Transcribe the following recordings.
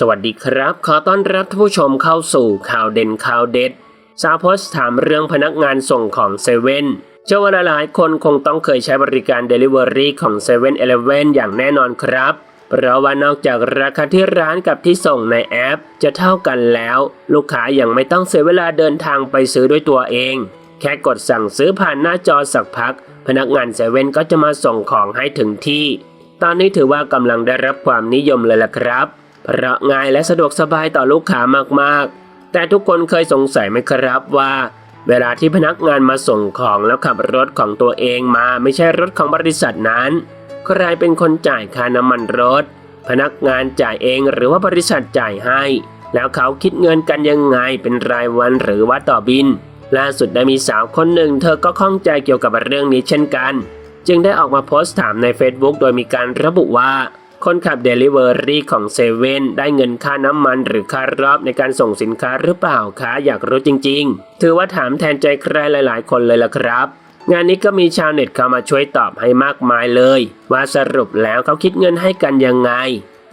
สวัสดีครับ ขอต้อนรับท่านผู้ชมเข้าสู่ข่าวเด่นข่าวเด็ดซาวโพสถามเรื่องพนักงานส่งของเซเว่นเชื่อว่าหลายคนคงต้องเคยใช้บริการ Delivery ของ7 e เ e ่ e ออย่างแน่นอนครับ เพราะว่านอกจากราคาที่ร้านกับที่ส่งในแอป จะเท่ากันแล้ว ลูกค้ายังไม่ต้องเสียเวลาเดินทางไปซื้อด้วยตัวเอง แค่กดสั่งซื้อผ่านหน้าจอสักพัก พนักงานเซเว่นก็จะมาส่งของให้ถึงที่ ตอนนี้ถือว่ากำลังได้รับความนิยมเลยล่ะครับ เพราะง่ายและสะดวกสบายต่อลูกค้ามากๆ แต่ทุกคนเคยสงสัยไหมครับว่า เวลาที่พนักงานมาส่งของแล้วขับรถของตัวเองมาไม่ใช่รถของบริษัทนั้น ใครเป็นคนจ่ายค่าน้ำมันรถ พนักงานจ่ายเองหรือว่าบริษัทจ่ายให้ แล้วเขาคิดเงินกันยังไงเป็นรายวันหรือว่าต่อบิน ล่าสุดได้มีสาวคนหนึ่ง เธอก็ข้องใจเกี่ยวกับเรื่องนี้เช่นกัน จึงได้ออกมาโพสต์ถามใน Facebook โดยมีการระบุว่า คนขับ Delivery ของเซเว่นได้เงินค่าน้ำมันหรือค่ารอบในการส่งสินค้าหรือเปล่าคะอยากรู้จริง ๆ ถือว่าถามแทนใจใครหลาย ๆ คนเลยล่ะครับ งานนี้ก็มีชาวเน็ตเข้ามาช่วยตอบให้มากมายเลย ว่าสรุปแล้วเขาคิดเงินให้กันยังไง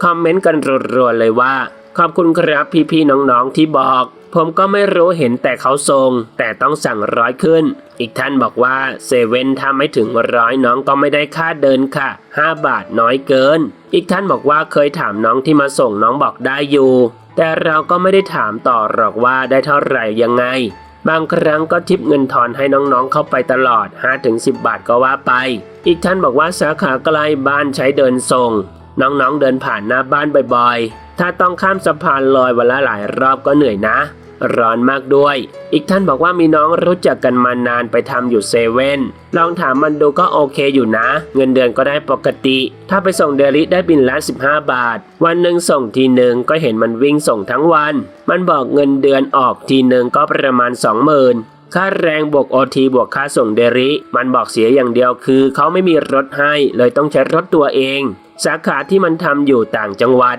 คอมเมนต์กันรัวๆเลยว่า ขอบคุณครับพี่ๆน้องๆที่บอก ผมก็ไม่รู้เห็นแต่เขาส่งแต่ต้องสั่งร้อยขึ้น อีกท่านบอกว่าเซเว่นถ้าไม่ถึงร้อยน้องก็ไม่ได้ค่าเดินค่ะ 5 บาทน้อยเกิน อีกท่านบอกว่าเคยถามน้องที่มาส่งน้องบอกได้อยู่ แต่เราก็ไม่ได้ถามต่อหรอกว่าได้เท่าไหร่ยังไง บางครั้งก็ทิปเงินทอนให้น้องๆเข้าไปตลอด 5-10 บาทก็ว่าไป อีกท่านบอกว่าสาขาใกล้บ้านใช้เดินส่ง น้องๆเดินผ่านหน้าบ้านบ่อยๆ ถ้าต้องข้ามสะพานลอยวันละหลายรอบก็เหนื่อยนะ ร้อนมากด้วย อีกท่านบอกว่ามีน้องรู้จักกันมานานไปทำอยู่เซเว่นลองถามมันดูก็โอเคอยู่นะ เงินเดือนก็ได้ปกติ ถ้าไปส่งเดลิได้บินละ15 บาท วันหนึ่งส่งทีหนึ่งก็เห็นมันวิ่งส่งทั้งวัน มันบอกเงินเดือนออกทีหนึ่งก็ประมาณ 20,000ค่าแรงบวกโอทีบวกค่าส่งเดลิมันบอกเสียอย่างเดียวคือเขาไม่มีรถให้ เลยต้องใช้รถตัวเอง สาขาที่มันทำอยู่ต่างจังหวัด